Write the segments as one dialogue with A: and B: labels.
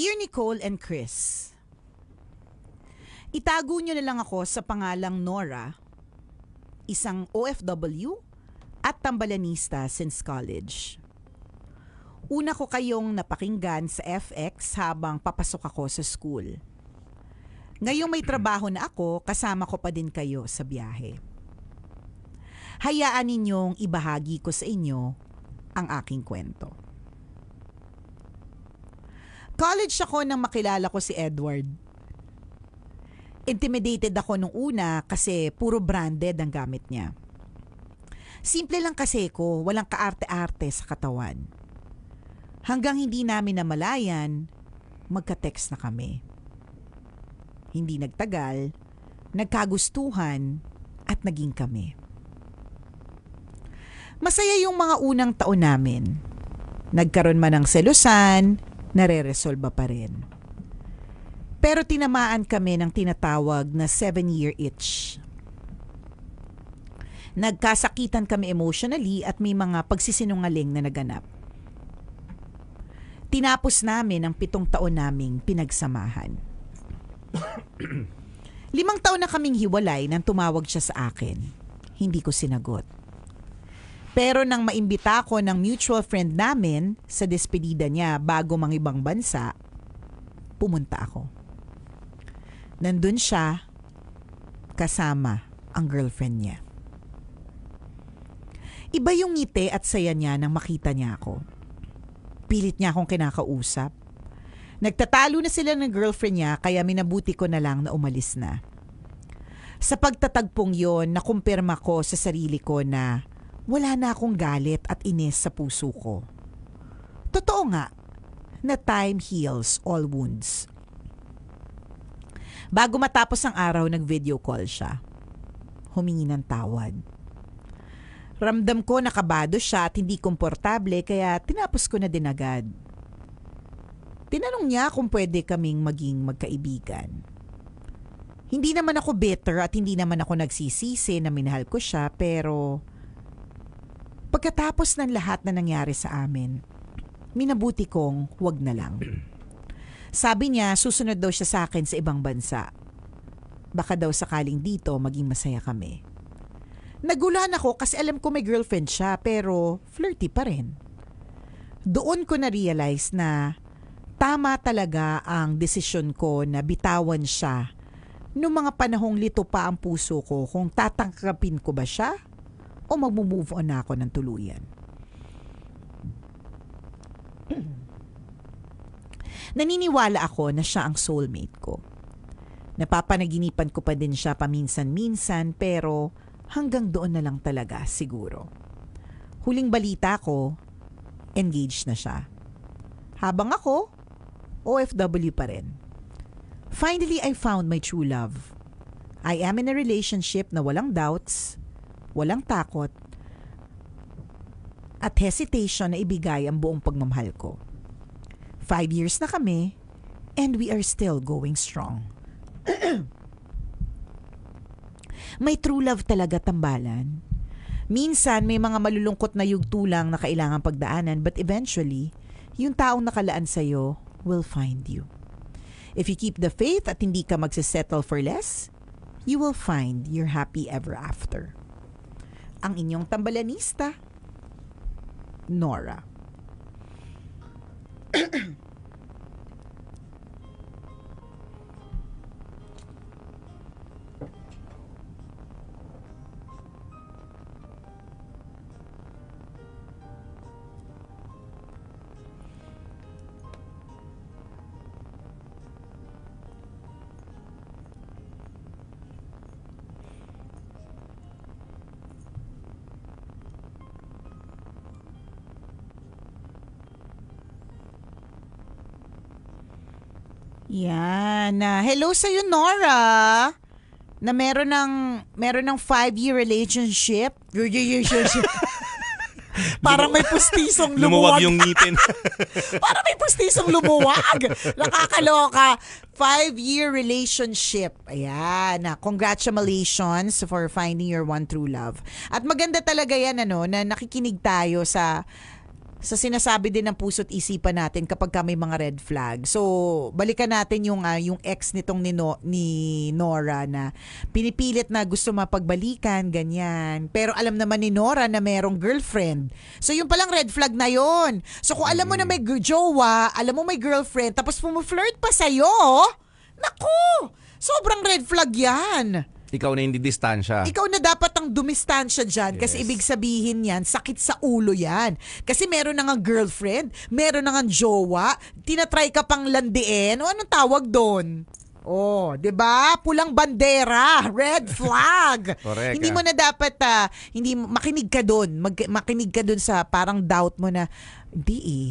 A: Dear Nicole and Chris, Itago nyo na lang ako sa pangalang Nora, isang OFW at tambalanista since college. Una ko kayong napakinggan sa FX habang papasok ako sa school. Ngayong may trabaho na ako, kasama ko pa din kayo sa biyahe. Hayaan ninyong ibahagi ko sa inyo ang aking kwento. College ako nang makilala ko si Edward. Intimidated ako nung una kasi puro branded ang gamit niya. Simple lang kasi ko, walang kaarte-arte sa katawan. Hanggang hindi namin namalayan, magka-text na kami. Hindi nagtagal, nagkagustuhan at naging kami. Masaya yung mga unang taon namin. Nagkaroon man ng selusan, nare-resolba pa rin. Pero tinamaan kami ng tinatawag na seven-year itch. Nagkasakitan kami emotionally at may mga pagsisinungaling na naganap. Tinapos namin ang pitong taon naming pinagsamahan. Limang taon na kaming hiwalay nang tumawag siya sa akin. Hindi ko sinagot. Pero nang maimbita ko ng mutual friend namin sa despedida niya bago mang ibang bansa, pumunta ako. Nandun siya kasama ang girlfriend niya. Iba yung ngiti at saya niya nang makita niya ako. Pilit niya akong kinakausap. Nagtatalo na sila ng girlfriend niya kaya minabuti ko na lang na umalis na. Sa pagtatagpong yon, nakumpirma ko sa sarili ko na wala na akong galit at inis sa puso ko. Totoo nga, na time heals all wounds. Bago matapos ang araw, nag-video call siya. Humingi ng tawad. Ramdam ko nakabado siya at hindi komportable kaya tinapos ko na din agad. Tinanong niya kung pwede kaming maging magkaibigan. Hindi naman ako bitter at hindi naman ako nagsisisi na minahal ko siya pero pagkatapos ng lahat na nangyari sa amin, minabuti kong wag na lang. Sabi niya susunod daw siya sa akin sa ibang bansa. Baka daw sakaling dito maging masaya kami. Nagulan ako kasi alam ko may girlfriend siya pero flirty pa rin. Doon ko na-realize na tama talaga ang desisyon ko na bitawan siya noong mga panahong lito pa ang puso ko kung tatangkapin ko ba siya o mag-move on na ako ng tuluyan. Naniniwala ako na siya ang soulmate ko. Napapanaginipan ko pa din siya paminsan-minsan pero hanggang doon na lang talaga siguro. Huling balita ko, engaged na siya. Habang ako, OFW pa rin. Finally, I found my true love. I am in a relationship na walang doubts, walang takot, at hesitation na ibigay ang buong pagmamahal ko. Five years na kami, and we are still going strong. may true love talaga tambalan. Minsan may mga malulungkot na yugto lang na kailangan pagdaanan but eventually, yung taong nakalaan sa'yo will find you. If you keep the faith at hindi ka magsisettle for less, you will find your happy ever after. Ang inyong tambalanista, Nora. Yan. na hello sa Nora. Na meron ng meron ng five-year relationship. Relationship. Parang may pustisong lumuwag.
B: Lumuwag yung ngipin.
A: Parang may pustisong lumuwag. Nakakaloka. Five-year relationship. Ayan. Congratulations for finding your one true love. At maganda talaga yan, ano, na nakikinig tayo sa sa sinasabi din ng puso't isipan natin kapag ka may mga red flag. So, balikan natin yung ah, yung ex nitong ni, No- ni Nora na pinipilit na gusto mapagbalikan, ganyan. Pero alam naman ni Nora na merong girlfriend. So, yung palang red flag na yon. So, kung alam mo na may g- jowa, alam mo may girlfriend, tapos pumuflirt pa sa'yo, naku! Sobrang red flag yan.
B: Ikaw na hindi distansya.
A: Ikaw na dapat ang dumistansya dyan kasi
B: Yes.
A: ibig sabihin yan, sakit sa ulo yan. Kasi meron na nga girlfriend, meron na nga jowa, tinatry ka pang landiin, o anong tawag doon? Oh, 'di ba? Pulang bandera, red flag.
B: Correct,
A: hindi
B: ah.
A: mo na dapat ah, hindi makinig ka doon, makinig ka doon sa parang doubt mo na hindi eh.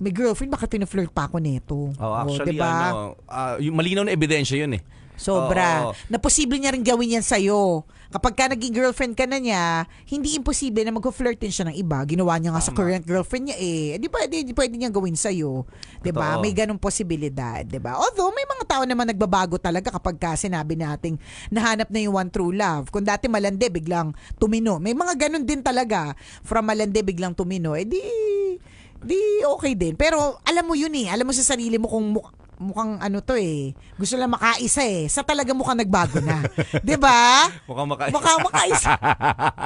A: May girlfriend baka tinuflirt pa ako nito.
B: Oh, actually,
A: diba?
B: ano, yung malinaw na ebidensya yun eh.
A: Sobra.
B: Oo.
A: Na posible niya rin gawin yan sa'yo. Kapag ka naging girlfriend ka na niya, hindi imposible na mag-flirt din siya ng iba. Ginawa niya nga sa
B: Tama.
A: current girlfriend niya eh. Di pwede, di pwede niya gawin sa'yo. Di ba?
B: Totoo.
A: May ganong posibilidad. Di ba? Although, may mga tao naman nagbabago talaga kapag ka sinabi nating nahanap na yung one true love. Kung dati malandi, biglang tumino. May mga ganon din talaga. From malandi, biglang tumino. Eh di, di okay din. Pero alam mo yun eh. Alam mo sa sarili mo kung muk- mukhang ano to eh. Gusto lang makaisa eh. Sa talaga mukhang nagbago na. 'Di ba?
B: Mukhang maka...
A: Mukhang makaisa.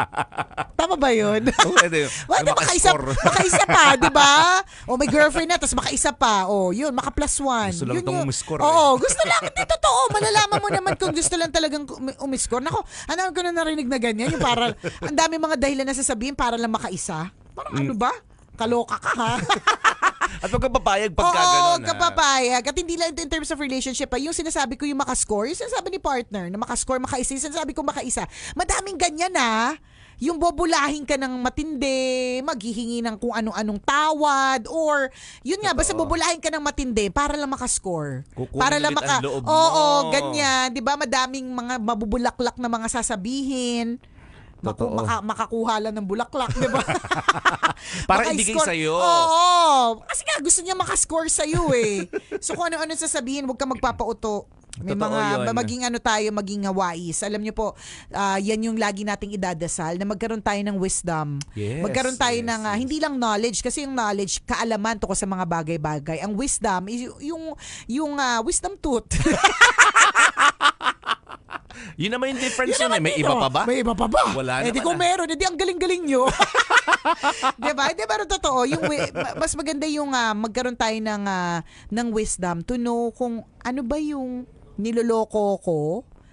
A: Tama ba yun?
B: Pwede.
A: Pwede makaisa, makaisa pa, di ba? O may girlfriend na, tapos makaisa pa. O yun, maka plus one.
B: Gusto lang
A: Yun
B: tong
A: yun.
B: umiscore,
A: Oo, gusto lang. Hindi, totoo. Malalaman mo naman kung gusto lang talagang umi- umiscore. Nako, ano ko na narinig na ganyan. Yung para, ang dami mga dahilan na sasabihin para lang makaisa. Parang
B: Mm.
A: ano ba? Kaloka ka ha?
B: At huwag kang papayag pagka
A: Oo,
B: ganun. ah.
A: kapapayag. At hindi lang in terms of relationship. Ha. Yung sinasabi ko yung makascore, yung sinasabi ni partner na makascore, makaisa, yung sinasabi ko makaisa. Madaming ganyan na. Yung bobulahin ka ng matindi, maghihingi ng kung anong-anong tawad, or yun nga, basta
B: Totoo.
A: bobulahin ka ng matindi para lang makascore.
B: Kukunin
A: para lang maka...
B: ang loob mo.
A: Oo, ganyan. Di ba? Madaming mga mabubulaklak na mga sasabihin. Maku-
B: Totoo.
A: maka- makakuha lang ng bulaklak, di ba?
B: Para ibigay
A: Maka-score.
B: sa'yo.
A: Oo. Kasi nga, gusto niya makascore sa'yo eh. so kung ano-ano sasabihin, huwag ka magpapauto. May
B: Totoo
A: mga,
B: yun.
A: maging ano tayo, maging wais. Alam niyo po, ah, yan yung lagi nating idadasal na magkaroon tayo ng wisdom.
B: Yes,
A: magkaroon tayo
B: yes,
A: ng, ah,
B: yes.
A: hindi lang knowledge, kasi yung knowledge, kaalaman to ko sa mga bagay-bagay. Ang wisdom, is y- yung, yung ah, wisdom tooth.
B: Yun naman yung difference
A: Yun
B: yun, eh.
A: naman
B: May iba
A: oh.
B: pa ba?
A: May iba pa ba?
B: Wala
A: eh, di kung
B: ah.
A: meron, eh, di ang galing-galing nyo. di ba? Di ba, totoo, yung, mas maganda yung ah, magkaroon tayo ng, ah, ng wisdom to know kung ano ba yung niloloko ko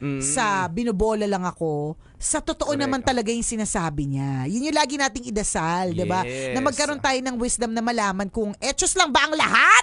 B: Mm.
A: sa binobola lang ako sa totoo
B: Correct.
A: naman talaga yung sinasabi niya. Yun yung lagi nating idasal, di ba?
B: Yes.
A: Na magkaroon tayo ng wisdom na malaman kung etos lang ba ang lahat?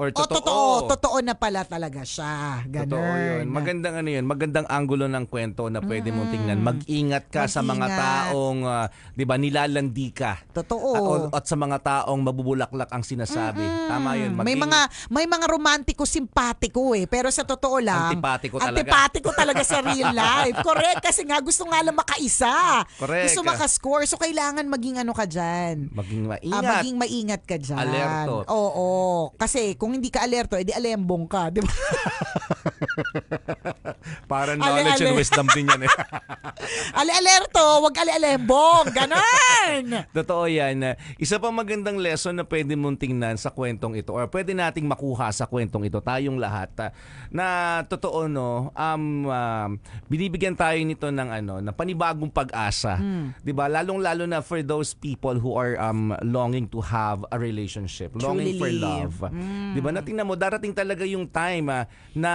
B: Or
A: O totoo, totoo na pala talaga siya. Ganun.
B: Totoo yun. Magandang ano yun, magandang anggulo ng kwento na pwede mong tingnan. Mag-ingat ka sa mga
A: Mag-ingat.
B: taong, ah, di ba, nilalandi ka.
A: Totoo.
B: At, at sa mga taong mabubulaklak ang sinasabi. Tama yun.
A: may
B: Maging-
A: mga may mga romantiko simpatiko eh pero sa totoo lang
B: Antipatiko talaga.
A: antipatiko talaga sa real life correct kasi nga gusto nga lang makaisa
B: Correct.
A: gusto makascore so kailangan maging ano ka diyan
B: Maging maingat.
A: maging maingat ka dyan.
B: Alerto.
A: Oo. Kasi kung hindi ka alerto, edi alembong ka. Di ba?
B: Para
A: Ale-
B: knowledge and
A: ale.
B: wisdom din yan eh.
A: Ale-alerto, wag ale-alembong. Ganon.
B: Totoo yan. Isa pa magandang lesson na pwede mong tingnan sa kwentong ito or pwede nating makuha sa kwentong ito, tayong lahat, ah, na totoo no, um, um, binibigyan tayo nito ng ano, na panibagong pag-asa.
A: Hmm.
B: 'Di ba? Lalong-lalo na for those people who are um, longing to have a relationship, longing
A: Truly
B: for love. 'Di ba? Natingnan mo, darating talaga yung time ah, na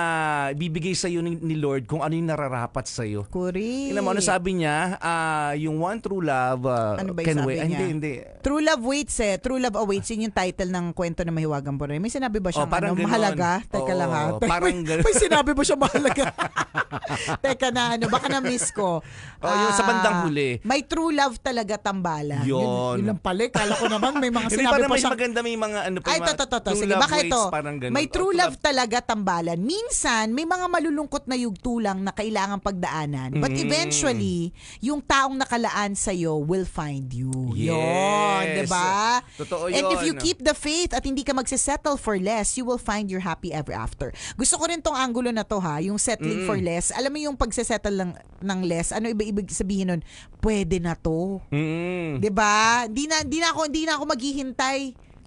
B: bibigay sa iyo ni, ni Lord kung ano yung nararapat sa iyo.
A: Correct.
B: Tingnan mo ano sabi niya, ah, yung one true love ah,
A: Ano ba yung
B: can
A: sabi
B: wait. Ah? Hindi, hindi.
A: True Love Waits eh. True Love Awaits. Yun yung title ng kwento ng Mahiwagang Buray. May sinabi ba siyang
B: Oh, parang
A: ano, mahalaga? Teka
B: Oo,
A: lang ha. Teka,
B: parang
A: may, may sinabi ba siya mahalaga? Teka na ano, baka na-miss ko.
B: Oh, yung sa bandang huli.
A: May true love talaga tambalan. Yun,
B: Yun.
A: yun lang pala. eh. Kala ko naman may mga
B: Hindi
A: sinabi
B: pa
A: pa
B: naman maganda may mga ano pa
A: Ay, to, to, to, Sige, baka ito. May
B: Oh,
A: true love talaga tambalan. Minsan, may mga malulungkot na yugto lang na kailangang pagdaanan. But
B: Mm.
A: eventually, yung taong nakalaan sa'yo will find you.
B: Yes.
A: Yun, di ba?
B: Totoo
A: And if you
B: yun.
A: keep the faith at hindi ka magsisettle for less, you will find your happy ever after. Gusto ko rin tong angulo na to ha, yung settling for less. Alam mo yung pagsisettle lang ng less, ano iba ibig sabihin nun? Pwede na to.
B: Mm.
A: 'Di ba? Di na di na ako hindi na ako maghihintay.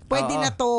A: Pwede
B: Oo.
A: na to.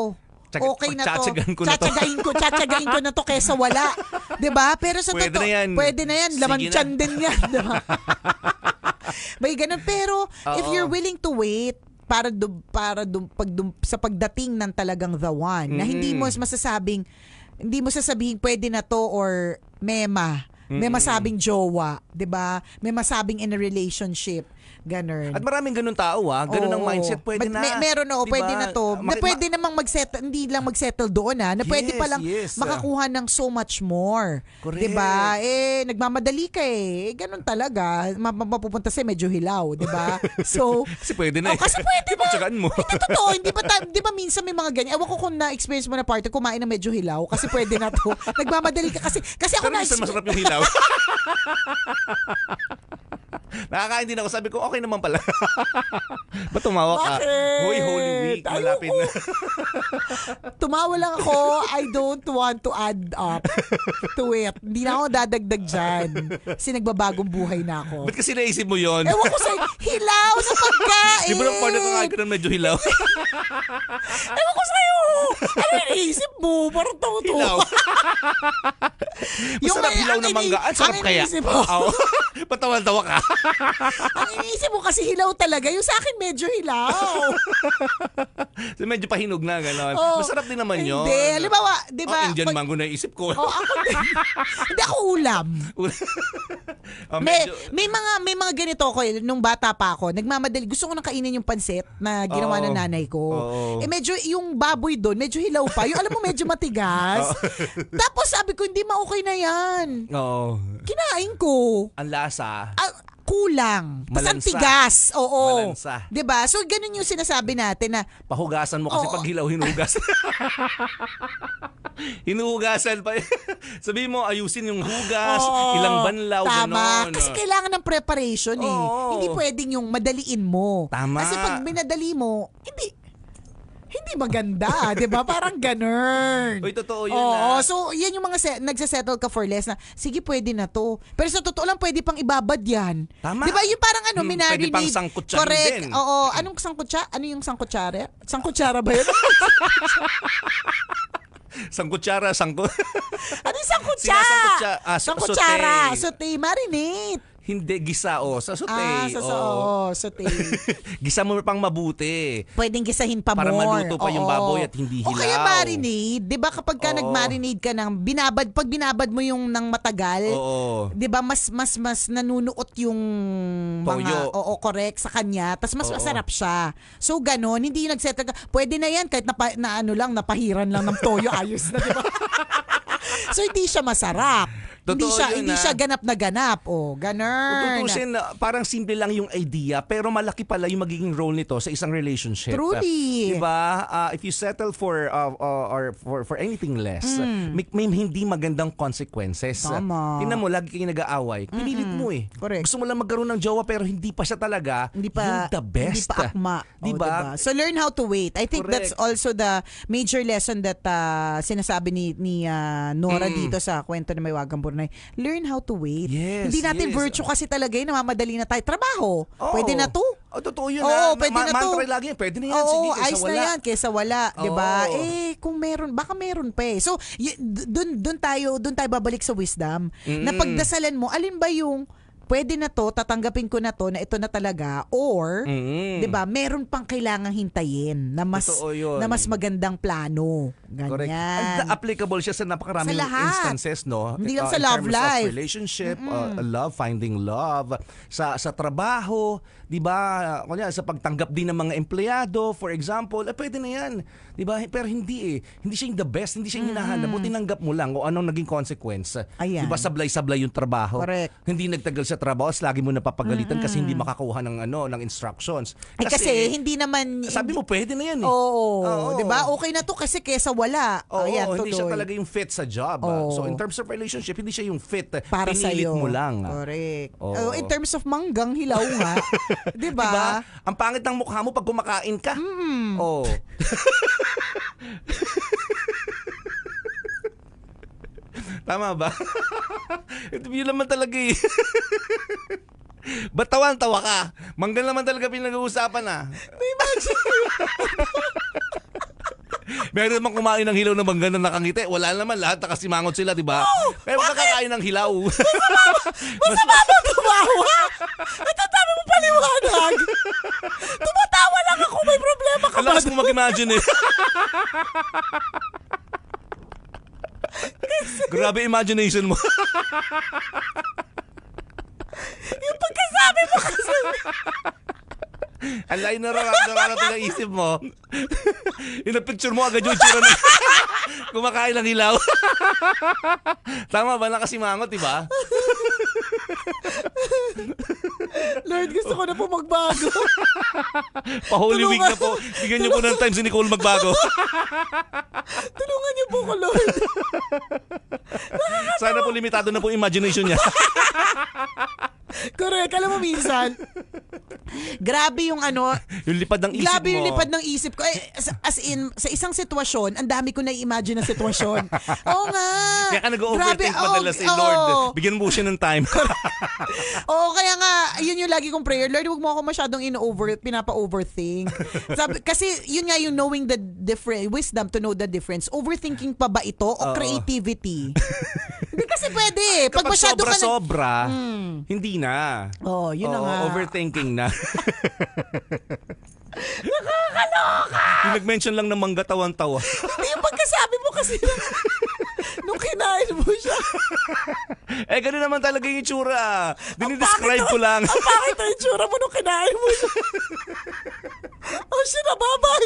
B: Tsaka-
A: okay na to.
B: ko na to.
A: Tsatsagain ko, tsatsagain ko na to kaysa wala. 'Di ba? Pero sa
B: Pwede
A: totoo,
B: na yan.
A: pwede na yan. Laman
B: Sige na.
A: tiyan din yan, 'di ba? May ganun pero if
B: Oo.
A: you're willing to wait para dum, para dum, pag dum, sa pagdating ng talagang the one na hindi mo masasabing hindi mo sasabihin pwede na to or mema. May masabing jowa, 'di ba? May masabing in a relationship. Ganun.
B: At maraming ganun tao ah, ganun ang
A: Oo.
B: mindset, pwede
A: But
B: na.
A: may- meron oo,
B: Diba?
A: pwede na to. na
B: Maki-
A: pwede namang mag-settle, hindi lang mag-settle doon ha, na pwede
B: Yes,
A: palang
B: yes.
A: makakuha ng so much more.
B: Correct.
A: 'Di ba? Eh nagmamadali ka eh. eh ganun talaga. Ma- ma- mapupunta sa medyo hilaw, 'di ba? So
B: Kasi pwede na
A: Oh,
B: eh.
A: kasi pwede na.
B: Pagtsagaan mo.
A: Hindi totoo, hindi ba ta- 'di ba minsan may mga ganyan. Ewan ko kung na-experience mo na party kumain ng medyo hilaw kasi pwede na to. Nagmamadali ka kasi kasi ako
B: Pero
A: na
B: minsan masarap yung hilaw. Nakakain din ako. Sabi ko, okay naman pala. Ba't tumawa ka?
A: Bakit?
B: Hoy, Holy Week. Malapit na.
A: Tumawa lang ako. I don't want to add up to it. Hindi na ako dadagdag dyan. Kasi nagbabagong buhay na ako.
B: Ba't kasi naisip mo yon?
A: Ewan ko sa hilaw sa pagkain.
B: Di ba nung partner ko kain ko ng medyo hilaw?
A: Ewan ko sa'yo. Ano yung iniisip mo? Parang totoo.
B: hilaw. Masarap
A: may-
B: hilaw na mangga. Ang sarap
A: ang
B: kaya.
A: iniisip mo.
B: Oo. Patawan-tawa ka.
A: Ang iniisip mo kasi hilaw talaga. Yung sa akin medyo hilaw.
B: So, medyo pahinog na, gano'n.
A: Oh,
B: Masarap din naman yun.
A: Hindi. Halimbawa, di ba?
B: Oh, Indian
A: pag-
B: mango na isip ko.
A: Oh, ako. Hindi ako ulam.
B: oh,
A: May,
B: medyo,
A: may mga may mga ganito ko eh, nung bata pa ako. Nagmamadali. Gusto ko nang kainin yung pansit na ginawa
B: Oo.
A: ng nanay ko.
B: Oo.
A: Eh medyo yung baboy doon, medyo hilaw pa. Yung alam mo medyo matigas. Tapos sabi ko hindi ma-okay na yan.
B: Oo.
A: Kinain ko.
B: Ang lasa.
A: Ah, kulang. Tapos ang
B: Malansa.
A: tigas. Oo.
B: Malansa.
A: 'Di ba? So ganun yung sinasabi natin na
B: Pahugasan mo kasi
A: Oo.
B: pag hilaw, hinugas. hinuhugasan pa. Sabihin mo, ayusin yung hugas,
A: Oo,
B: ilang banlaw,
A: Tama.
B: ganon.
A: Kasi kailangan ng preparation eh.
B: Oo.
A: Hindi pwedeng yung madaliin mo.
B: Tama.
A: Kasi pag minadali mo, hindi hindi maganda, 'di ba? Parang ganun.
B: Uy, totoo yun
A: Oo,
B: ah.
A: so yan yung mga se- nagsasettle ka for less na, sige, pwede na to. Pero sa totoo lang, pwede pang ibabad yan.
B: Tama.
A: Di ba? Yung parang ano,
B: Hmm,
A: minarinade.
B: pwede pang sangkutsahin
A: Correct.
B: din.
A: Oo. Anong sangkutsa? Ano yung sangkutsara? Sangkutsara ba yun?
B: Sang kutsara, sang ku-
A: ano yung sangkutsa?
B: Sinasangkutsa. Ah,
A: Sangkutsara.
B: saute.
A: Saute. Marinate.
B: Hindi, gisa o. Sa sute.
A: Ah, sa
B: oo.
A: oo,
B: gisa mo pang mabuti.
A: Pwedeng gisahin pa
B: Para
A: more.
B: maluto pa yung
A: Oo.
B: baboy at hindi
A: O kaya
B: hilaw.
A: marinade. Di ba kapag ka
B: Oo.
A: nag-marinade ka ng binabad, pag binabad mo yung ng matagal,
B: Oo.
A: 'di ba mas mas mas nanunuot yung mga
B: Toyo.
A: oo correct sa kanya tapos mas
B: Oo.
A: masarap siya so ganon hindi yung nagsettle ka pwede na yan kahit na, na ano lang napahiran lang ng toyo ayos na di ba so hindi siya masarap hindi
B: Totoo
A: siya
B: yun,
A: hindi
B: ah.
A: siya ganap na ganap oh
B: Kung
A: ganon
B: tutusin, uh, parang simple lang yung idea, pero malaki pala yung magiging role nito sa isang relationship.
A: Truly.
B: Uh, diba? Uh, if you settle for uh, uh, or for for anything less, uh, may, may hindi magandang consequences.
A: Tama.
B: Tingnan mo, lagi kayong nag-aaway. Pinilit mo eh.
A: Correct.
B: Gusto mo lang magkaroon ng jowa pero hindi pa siya talaga
A: hindi pa
B: yung the best.
A: hindi pa akma Oh,
B: Diba?
A: diba? so learn how to wait i think
B: Correct.
A: that's also the major lesson that uh, sinasabi ni ni uh, Nora
B: Mm.
A: dito sa kwento na may wagang burnay learn how to wait
B: Yes,
A: hindi natin
B: yes.
A: virtue kasi talaga yun namamadali na tayo trabaho
B: Oo.
A: pwede na to
B: Oh, totoo yun.
A: Oo,
B: ah.
A: pwede
B: Ma-
A: na to.
B: Mantra lagi. Pwede na yan.
A: Oo,
B: Sige, kaysa
A: ayos
B: wala.
A: na yan kaysa wala, 'di ba?
B: Oo.
A: Eh kung meron, baka meron pa eh. So, y- dun dun tayo, dun tayo babalik sa wisdom. Na
B: Mm.
A: pagdasalan mo, alin ba yung pwede na to, tatanggapin ko na to, na ito na talaga or
B: Mm.
A: 'di ba? Meron pang kailangang hintayin na mas na mas magandang plano.
B: Correct.
A: Ganyan.
B: And applicable siya sa napakaraming
A: Sa lahat.
B: instances, no?
A: Hindi lang
B: Uh,
A: sa love life.
B: relationship, uh, love, finding love, sa sa trabaho, 'di ba? Kunya sa pagtanggap din ng mga empleyado, for example, eh, pwede na 'yan. 'Di ba? Pero hindi eh. Hindi siya yung the best, hindi siya yung hinahanap. O tinanggap mo lang kung anong naging consequence.
A: Ayan.
B: 'Di ba? Sablay-sablay yung trabaho.
A: Correct.
B: Hindi nagtagal sa trabaho, lagi mo napapagalitan kasi hindi makakuha ng ano, ng instructions.
A: Eh, kasi, hindi naman...
B: sabi mo pwede na 'yan eh.
A: Oo,
B: Oo.
A: 'di ba? Okay na to kasi kesa wala.
B: Oo,
A: Ayan,
B: hindi siya
A: tuloy.
B: talaga yung fit sa job. ah.
A: Oo.
B: So in terms of relationship, hindi siya yung fit.
A: para sa
B: Pinilit
A: iyo.
B: mo lang. ah.
A: Correct.
B: Oo.
A: Oh, in terms of manggang hilaw nga, 'di ba?
B: Diba? Ang pangit ng mukha mo pag kumakain ka. Oo. Tama ba? Ito yun naman talaga eh. Ba't tawan-tawa ka? Manggal naman talaga pinag-uusapan ah. Meron naman kumain ng hilaw na mangga na nakangiti. Wala naman lahat nakasimangot sila, di ba? Pero kakakain ng hilaw.
A: Masama mo tumawa. Paliwanag. Tumatawa lang ako, may problema ka
B: Ang
A: ba?
B: lakas mo mag-imagine eh. Grabe imagination mo.
A: Yung pagkasabi mo kasi.
B: Ang layo na raw nakarating ang isip mo. Ina-picture mo agad yung itsura na kumakain ng hilaw. Tama ba? Nakasimangot, di ba?
A: Lord, gusto ko na po magbago.
B: Pa-Holy Week na po. Bigyan niyo po ng time si Nicole magbago.
A: Tulungan niyo po ko, Lord.
B: Sana po limitado na po imagination niya.
A: Correct. Alam mo minsan, grabe yung ano,
B: yung lipad ng isip
A: Grabe
B: mo.
A: yung lipad ng isip ko. Eh, as- in, sa isang sitwasyon, ang dami ko na-imagine na sitwasyon. Oo nga.
B: Kaya ka nag-overthink
A: Grabe,
B: madalas
A: oo,
B: eh, Lord. Bigyan mo siya ng time.
A: Oo, kaya nga, yun yung lagi kong prayer. Lord, huwag mo ako masyadong in-over, pinapa-overthink. Sabi, kasi yun nga yung knowing the different, wisdom to know the difference. Overthinking pa ba ito o creativity? Kasi pwede. eh. Pag,
B: Kapag
A: masyado ka na... Hmm.
B: sobra-sobra, hindi na.
A: Oo, yun na
B: Oo,
A: nga.
B: Overthinking na. Nakakaloka! Yung nag-mention lang ng mangga tawan-tawa.
A: Hindi yung pagkasabi mo kasi nung kinain mo siya.
B: eh, ganun naman talaga yung itsura. Dinidescribe ko lang.
A: Ang pangit na yung tsura mo nung kinain mo siya. oh, siya nababay.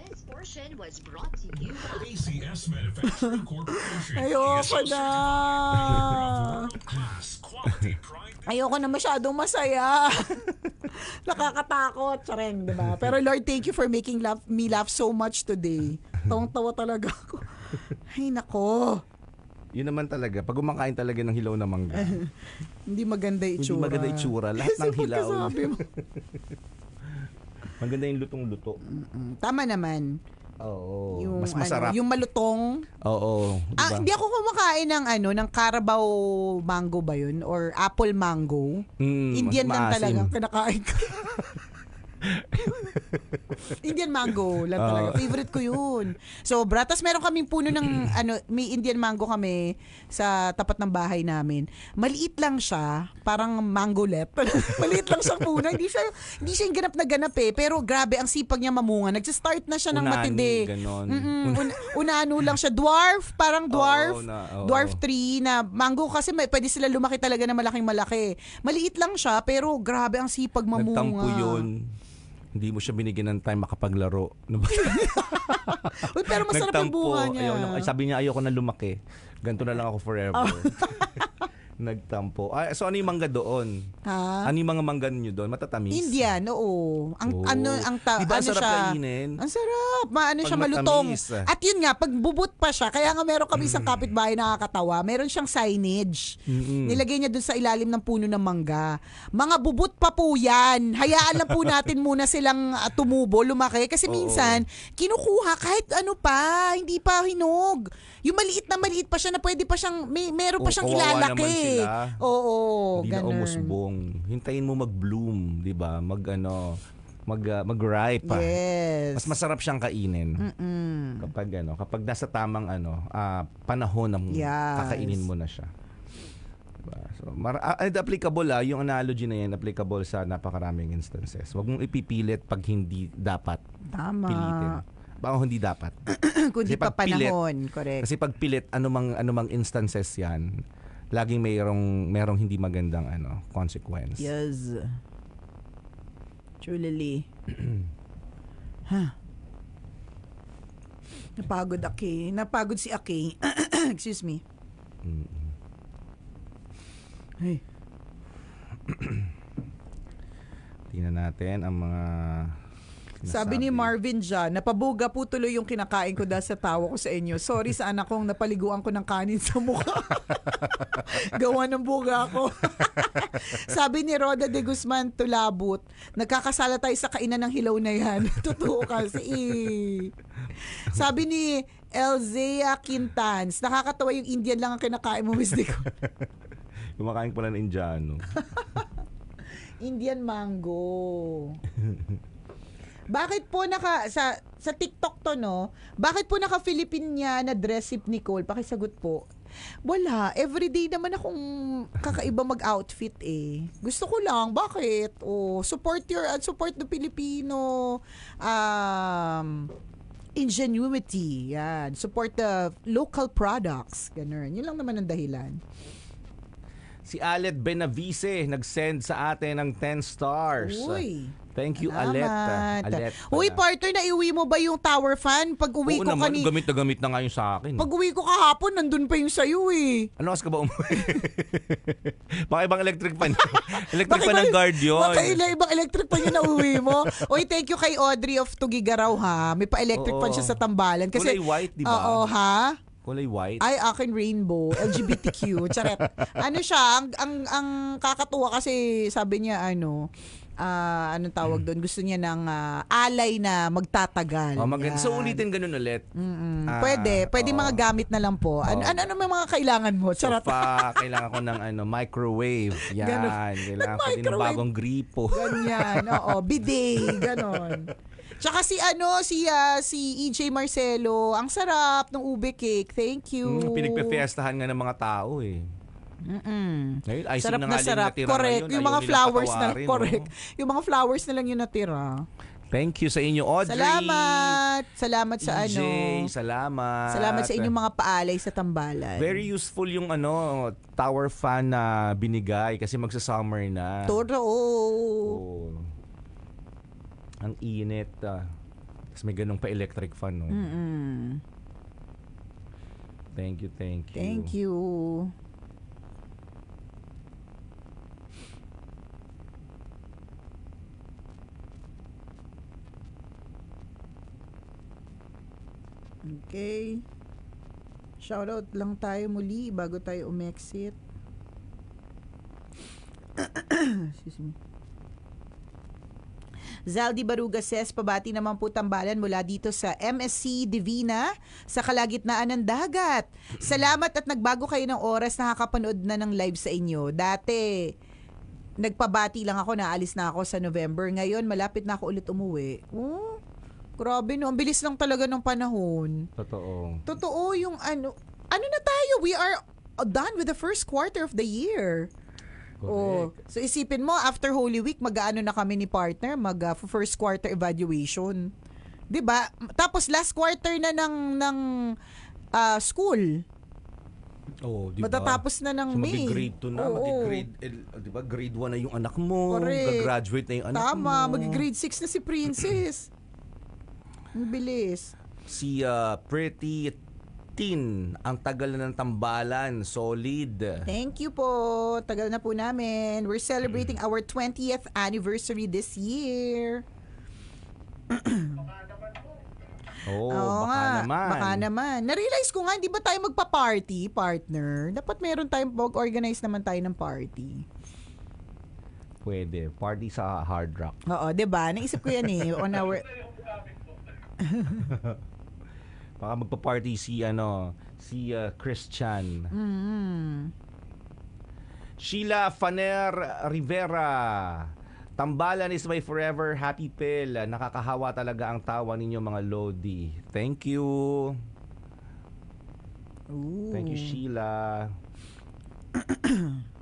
C: This portion was brought
D: ACS Manufacturing Corporation.
A: Ayoko na.
D: Class quality pride.
A: Ayoko na masyadong masaya. Nakakatakot, chareng, di ba? Pero Lord, thank you for making laugh, me laugh so much today. Tawang-tawa talaga ako. Ay, nako.
B: Yun naman talaga. Pag kumakain talaga ng hilaw na mangga.
A: Hindi maganda yung
B: Hindi
A: itsura.
B: maganda itsura. Lahat ng
A: Kasi
B: hilaw.
A: pagkasabi mo.
B: Maganda yung lutong-luto.
A: Mm, Tama naman.
B: Oo.
A: Yung,
B: Mas masarap.
A: Ano, yung malutong.
B: Oo.
A: Ah,
B: Diba?
A: hindi ako kumakain ng ano, ng Carabao mango ba yun? Or apple mango.
B: Mm,
A: Indian lang talaga kinakain ko. Indian mango lang talaga.
B: Oo.
A: Favorite ko yun. So, bratas meron kaming puno ng ano, may Indian mango kami sa tapat ng bahay namin. Maliit lang siya, parang mango lep. Maliit lang siyang puno. Hindi siya hindi siya yung ganap na ganap eh, pero grabe ang sipag niya mamunga. Nagsa-start na siya ng
B: Unani,
A: matindi.
B: ganon.
A: Mm-mm. Un- unano lang siya. Dwarf, parang dwarf.
B: Oo, na- oo.
A: dwarf tree na mango kasi may, pwede sila lumaki talaga na malaking malaki. Maliit lang siya pero grabe ang sipag mamunga.
B: Nagtampo yun. Hindi mo siya binigyan ng time makapaglaro.
A: Uy, pero masarap yung
B: Nagtampo.
A: bunga niya.
B: Ayaw, sabi niya ayoko na lumaki. Ganto na lang ako forever.
A: Oh.
B: Nagtampo. Ay, so ano yung mangga doon?
A: Ha?
B: Ano yung mga mangga niyo doon? Matatamis?
A: Indian, oo. Ang
B: Oo.
A: ano ang ta-
B: Di ba
A: ano
B: sarap
A: siya?
B: kainin?
A: Ang sarap. Maano
B: Pag
A: siya malutong.
B: matamis, ah.
A: At yun nga, pag bubut pa siya, kaya nga meron kami isang kapitbahay nakakatawa, meron siyang signage.
B: Mm-mm.
A: Nilagay niya dun sa ilalim ng puno ng mangga. Mga bubut pa po yan. Hayaan lang po natin muna silang ah, tumubo, lumaki. Kasi
B: Oo.
A: minsan, kinukuha kahit ano pa, hindi pa hinog. Yung maliit na maliit pa siya na pwede pa siyang, may, meron pa
B: Oo,
A: siyang
B: kawawa
A: ilalaki.
B: Sila.
A: Oo,
B: Hindi na
A: ganun.
B: umusbong. Hintayin mo mag-bloom, 'di ba? Mag ano, mag ah, mag-ripe. pa.
A: Yes.
B: Mas masarap siyang kainin.
A: Mm.
B: Kapag ano, kapag nasa tamang ano, ah, panahon ng
A: Yes.
B: kakainin mo na siya. Diba? So, mar- ah, and applicable ah, yung analogy na yan, applicable sa napakaraming instances. Huwag mong ipipilit pag hindi dapat
A: Tama.
B: pilitin. Baka hindi dapat.
A: Kundi pa panahon. Correct.
B: Kasi pag pilit, anumang, anumang instances yan, laging mayroong, mayroong hindi magandang ano, consequence.
A: Yes. Truly. ha. Napagod Aki. Napagod si Aki. Excuse me. Ay.
B: Tingnan natin ang mga
A: Sabi ni. Marvin dyan, napabuga po tuloy yung kinakain ko dahil sa tawa ko sa inyo. Sorry sa anak kong napaliguan ko ng kanin sa mukha. Gawa ng buga ko. Sabi ni Roda de Guzman Tulabut, nagkakasala tayo sa kainan ng hilaw na yan. Totoo kasi. Sabi ni Elzea Quintans, nakakatawa yung Indian lang ang kinakain mo, Miss Dico.
B: Kumakain pala ng Indiano.
A: Indian mango. Bakit po naka sa sa TikTok to no? Bakit po naka Filipina na dress si Nicole? Pakisagot po. Wala, everyday naman akong kakaiba mag-outfit eh. Gusto ko lang, bakit? Oh, support your uh, support the Filipino um ingenuity. Yan. Support the local products. Ganun. Yun lang naman ang dahilan.
B: Si Alet Benavice nag-send sa atin ng 10 stars.
A: Uy.
B: Thank you,
A: Salamat.
B: Alet. ah. Alet.
A: Uy, partner, naiuwi mo ba yung tower fan? Pag uwi
B: Oo
A: ko
B: naman,
A: kani...
B: gamit na gamit na nga yung sa akin.
A: Pag uwi ko kahapon, nandun pa yung sayo eh.
B: Ano oras ka ba umuwi? Baka ibang electric fan electric fan ng guard yun.
A: Baka ila- ibang electric pan yung nauwi mo. Uy, thank you kay Audrey of Tugigaraw ha. May pa-electric
B: Oo.
A: pan siya sa tambalan. Kasi,
B: Kulay white, di ba?
A: Oo, ha?
B: Kulay white.
A: Ay, akin rainbow, LGBTQ, charet. Ano siya, ang, ang, ang kakatuwa kasi sabi niya, ano, ah anong tawag doon? Gusto niya ng ah, alay na magtatagal.
B: Oh. So
A: Yan.
B: ulitin ganun ulit.
A: Mm-mm.
B: Ah,
A: pwede. Pwede
B: oo.
A: mga gamit na lang po. Ano,
B: Oo.
A: ano, ano may mga kailangan mo?
B: So
A: Charot.
B: pa, kailangan ko ng ano, microwave. Yan.
A: Ganon.
B: Kailangan ko din ng bagong gripo.
A: Ganyan. Oo. Bidet. Ganon. Tsaka si ano, si ah, si EJ Marcelo, ang sarap ng ube cake. Thank you.
B: Hmm, pinagpe-fiestahan nga ng mga tao eh.
A: Mm-mm.
B: Ngayon, icing
A: Sarap
B: na
A: na sarap.
B: natira
A: Correct.
B: ngayon.
A: Yung mga flowers na, correct.
B: no?
A: Yung mga flowers na lang yung natira.
B: Thank you sa inyo, Audrey.
A: Salamat. Salamat sa
B: EJ,
A: ano.
B: salamat.
A: Salamat sa inyong mga paalay sa tambalan.
B: Very useful yung ano, tower fan na binigay kasi magsa-summer na.
A: Totoo.
B: Oo. Ang init. ah. Tapos may ganong pa electric fan. No?
A: Mm-mm.
B: Thank you, thank you.
A: Thank you. Okay. Shoutout lang tayo muli bago tayo umexit. Excuse me. Zaldi Baruga says, pabati naman po tambalan mula dito sa MSC Divina sa kalagitnaan ng dagat. Salamat at nagbago kayo ng oras nakakapanood na ng live sa inyo. Dati, nagpabati lang ako, naalis na ako sa November. Ngayon, malapit na ako ulit umuwi. Oh, grabe no. Ang bilis lang talaga ng panahon.
B: Totoo.
A: Totoo yung ano, ano na tayo? We are done with the first quarter of the year. Oh, so isipin mo after Holy Week mag-aano na kami ni partner, mag uh, first quarter evaluation. 'Di ba? Tapos last quarter na ng ng ah, school.
B: Oh, di ba?
A: Matatapos na ng
B: So,
A: May.
B: mag-grade 2 na,
A: Oo.
B: mag-grade, el- di ba, grade 1 na yung anak mo,
A: Correct.
B: gagraduate na yung anak mo.
A: Tama, mag-grade 6 na si Princess. Ang bilis.
B: Si uh, Pretty Tin, ang tagal na ng tambalan, solid.
A: Thank you po. Tagal na po namin. We're celebrating our 20th anniversary this year.
B: Oh,
A: Oo
B: baka
A: nga,
B: naman.
A: Baka naman. Na-realize ko nga, hindi ba tayo magpa-party, partner? Dapat meron tayong mag-organize naman tayo ng party.
B: Pwede. Party sa Hard Rock.
A: Oo, 'di ba? Naisip ko 'yan eh on our
B: Baka magpa-party si ano, si uh, Christian.
A: mm,
B: Sheila Faner Rivera. Tambalan is my forever happy pill. Nakakahawa talaga ang tawa ninyo mga Lodi. Thank you.
A: Ooh.
B: Thank you, Sheila.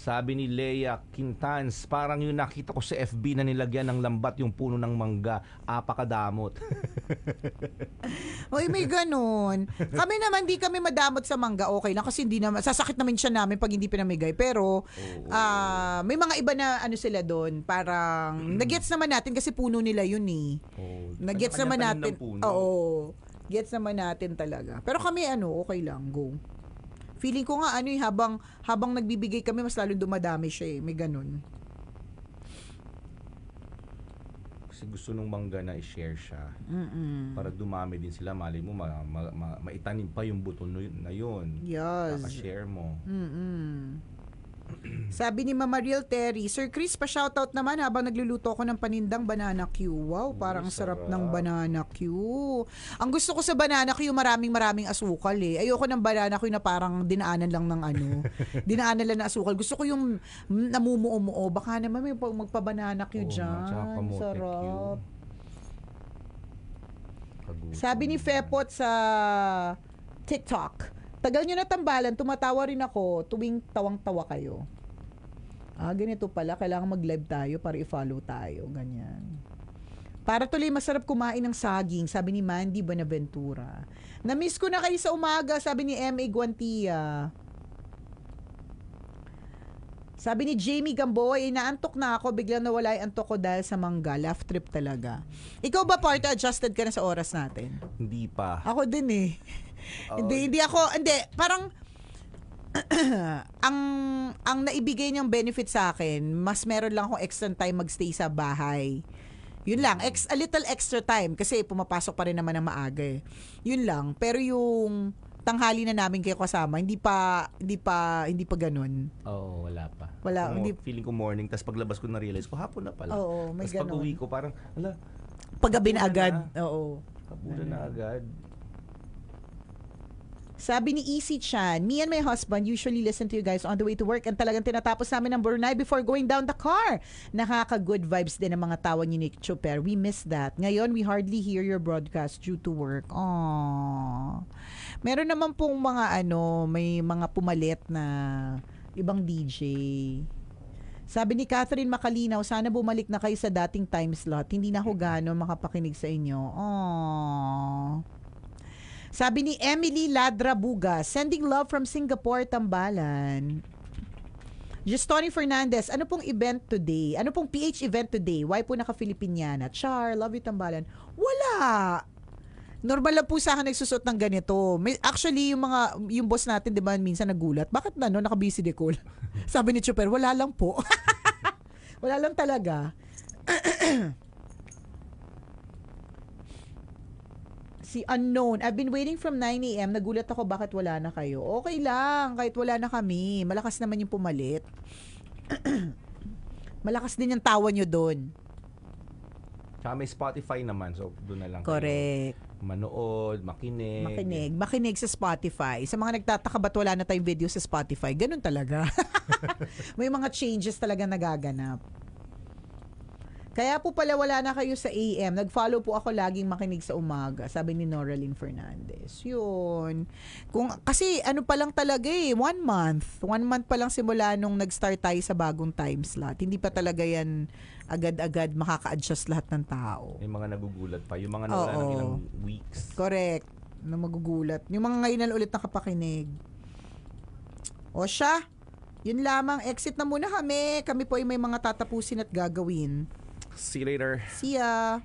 B: Sabi ni Leia Quintans, parang yung nakita ko sa FB na nilagyan ng lambat yung puno ng mangga, apakadamot.
A: Oy, may ganun. Kami naman, di kami madamot sa mangga. Okay lang kasi hindi naman, sasakit naman siya namin pag hindi pinamigay. Pero, ah, may mga iba na ano sila doon. Parang, nagets naman natin kasi puno nila yun eh.
B: Oh,
A: Nagets naman natin. Oo. Gets naman natin talaga. Pero kami ano, okay lang, go. Feeling ko nga ano eh, habang habang nagbibigay kami mas lalo dumadami siya eh. May ganun.
B: Kasi gusto nung mangga na i-share siya.
A: Mm-mm.
B: Para dumami din sila, mali mo, ma, ma, ma- maitanim pa yung buto na yun-.
A: Yes.
B: Kaka-share mo.
A: Mm-mm. Sabi ni Mama Real Terry, Sir Chris, pa-shoutout naman habang nagluluto ako ng panindang banana Q. Wow, parang ang sarap.
B: sarap.
A: ng banana Q. Ang gusto ko sa banana Q, maraming maraming asukal eh. Ayoko ng banana Q na parang dinaanan lang ng ano. dinaanan lang ng asukal. Gusto ko yung namumuo-muo. Baka naman may magpa-banana Q
B: Oo
A: dyan.
B: Q.
A: Sarap. Sabi ni. Fepot sa TikTok, tagal nyo na tambalan, tumatawa rin ako tuwing tawang-tawa kayo. Ah, ganito pala, kailangan mag-live tayo para i-follow tayo, ganyan. Para tuloy masarap kumain ng saging, sabi ni Mandy Bonaventura. Na-miss ko na kayo sa umaga, sabi ni M.A. Guantia. Sabi ni Jamie Gamboy, naantok na ako, biglang nawala yung antok ko dahil sa mangga. Laugh trip talaga. Ikaw ba, part adjusted ka na sa oras natin?
B: Hindi pa.
A: Ako din eh. Hindi, hindi ako, hindi, parang, ang ang naibigay niyang benefit sa akin, mas meron lang akong extra time magstay sa bahay. Yun lang, ex, a little extra time kasi pumapasok pa rin naman ng maaga eh. Yun lang, pero yung tanghali na namin kayo kasama, hindi pa hindi pa hindi pa ganun.
B: Oo, wala pa.
A: Wala,
B: Mo-
A: hindi-
B: Feeling ko morning, tapos paglabas ko na-realize ko, hapon na pala.
A: Oo, may
B: Tapos pag
A: ganun.
B: uwi ko, parang, ala,
A: Paggabi na agad.
B: na.
A: Oo.
B: kapunan na agad.
A: Sabi ni Easy Chan, me and my husband usually listen to you guys on the way to work and talagang tinatapos namin ng Brunei before going down the car. Nakaka-good vibes din ang mga tawa ni Nick Chuper. We miss that. Ngayon, we hardly hear your broadcast due to work. Aww. Meron naman pong mga ano, may mga pumalit na ibang DJ. Sabi ni Catherine Makalinaw, sana bumalik na kayo sa dating time slot. Hindi na ako gano'n makapakinig sa inyo. Aww. Sabi ni Emily Ladrabuga, sending love from Singapore, Tambalan. Just Tony Fernandez, ano pong event today? Ano pong PH event today? Why po naka-Filipiniana? Char, love you, Tambalan. Wala! Normal lang po sa akin nagsusot ng ganito. May, actually, yung mga, yung boss natin, di ba, minsan nagulat. Bakit na, no? Naka-busy de call. Sabi ni Chuper, wala lang po. wala lang talaga. si unknown. I've been waiting from 9 a.m. Nagulat ako bakit wala na kayo. Okay lang, kahit wala na kami. Malakas naman yung pumalit. Malakas din yung tawa nyo doon.
B: Tsaka may Spotify naman, so doon na lang
A: Correct.
B: kayo manood, makinig.
A: Makinig. Makinig sa Spotify. Sa mga nagtataka ba't wala na tayong video sa Spotify, ganun talaga. May mga changes talaga nagaganap. Kaya po pala wala na kayo sa AM. Nag-follow po ako laging makinig sa umaga, sabi ni Noraline Fernandez. Yun. Kung, kasi ano pa lang talaga eh, one month. One month pa lang simula nung nag-start tayo sa bagong time slot. Hindi pa talaga yan agad-agad makaka-adjust lahat ng tao.
B: May mga nagugulat pa. Yung mga nawala ng
A: Oo.
B: ilang weeks.
A: Correct. Na magugulat. Yung mga ngayon na ulit nakapakinig. O siya, yun lamang. Exit na muna kami. Kami po ay may mga tatapusin at gagawin.
B: See you later.
A: See ya!